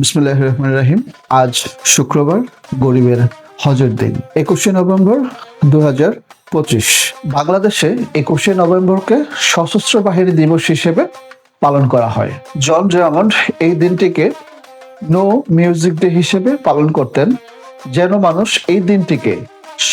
বিসমুল্লাহ রহমান রাহিম। আজ শুক্রবার গরিবের হজের দিন। একুশে নভেম্বর দু হাজার পঁচিশ। বাংলাদেশে একুশে নভেম্বরকে সশস্ত্র বাহিনী দিবস হিসেবে পালন করা হয়। জন রেমন্ড এই দিনটিকে নো মিউজিক ডে হিসেবে পালন করতেন, যেন মানুষ এই দিনটিকে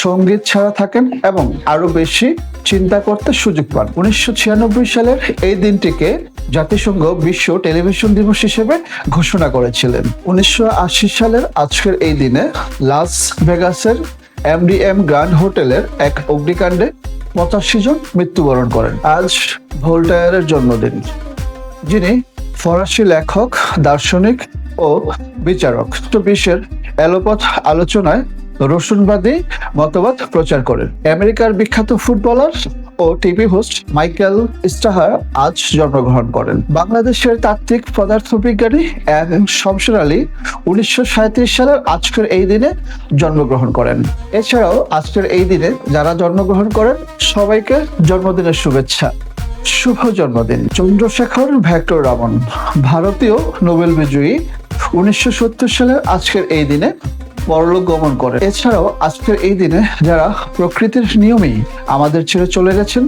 সংগীত ছাড়া থাকেন এবং আরও বেশি চিন্তা করতে সুযোগ পান। উনিশশো ছিয়ানব্বই সালের এই দিনটিকে জাতিসংঘ বিশ্ব টেলিভিশন দিবস হিসেবে ঘোষণা করেছিলেন। উনিশশো আশি সালের আজকের এই দিনে লাস ভেগাসের এমডিএম গ্র্যান্ড হোটেলের এক অগ্নিকাণ্ডে পঁচাশি জন মৃত্যুবরণ করেন। আজ ভোল্টায়ারের জন্মদিন। যিনি ফরাসি লেখক, দার্শনিক ও বিচারক। তো বিশ্বের এলোপথ আলোচনায় রসুনবাদী মতবাদ প্রচার করেন। আমেরিকার বিখ্যাত ফুটবলার ও টিভি হোস্ট মাইকেল স্টাহার আজ জন্মগ্রহণ করেন। বাংলাদেশের তাত্ত্বিক পদার্থবিজ্ঞানী এম শমশের আলী উনিশশো সালের আজকের এই দিনে জন্মগ্রহণ করেন। এছাড়াও আজকের এই দিনে যারা জন্মগ্রহণ করেন, সবাইকে জন্মদিনের শুভেচ্ছা। শুভ জন্মদিন। চন্দ্রশেখর ভ্যাক্টর রামন, ভারতীয় নোবেল বিজয়ী, উনিশশো সত্তর সালের আজকের এই দিনে পরলোক গমন করে। এছাড়াও আজকের এই দিনে যারা প্রকৃতির নিয়মেই আমাদের ছেড়ে চলে গেছেন,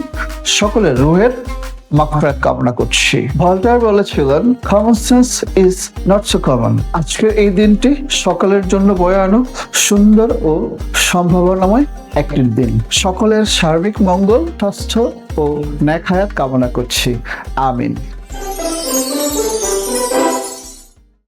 সকলের রুহের মাকফরাত কামনা করছি। ভল্টার বলেছিলেন common sense is not so common আজকের এই দিনটি সকলের জন্য বয়ে আনো সুন্দর ও সম্ভাবনাময় একটি দিন। সকলের সার্বিক মঙ্গল, স্বাস্থ্য ও ন্যাক হায়াত কামনা করছি। আমিন।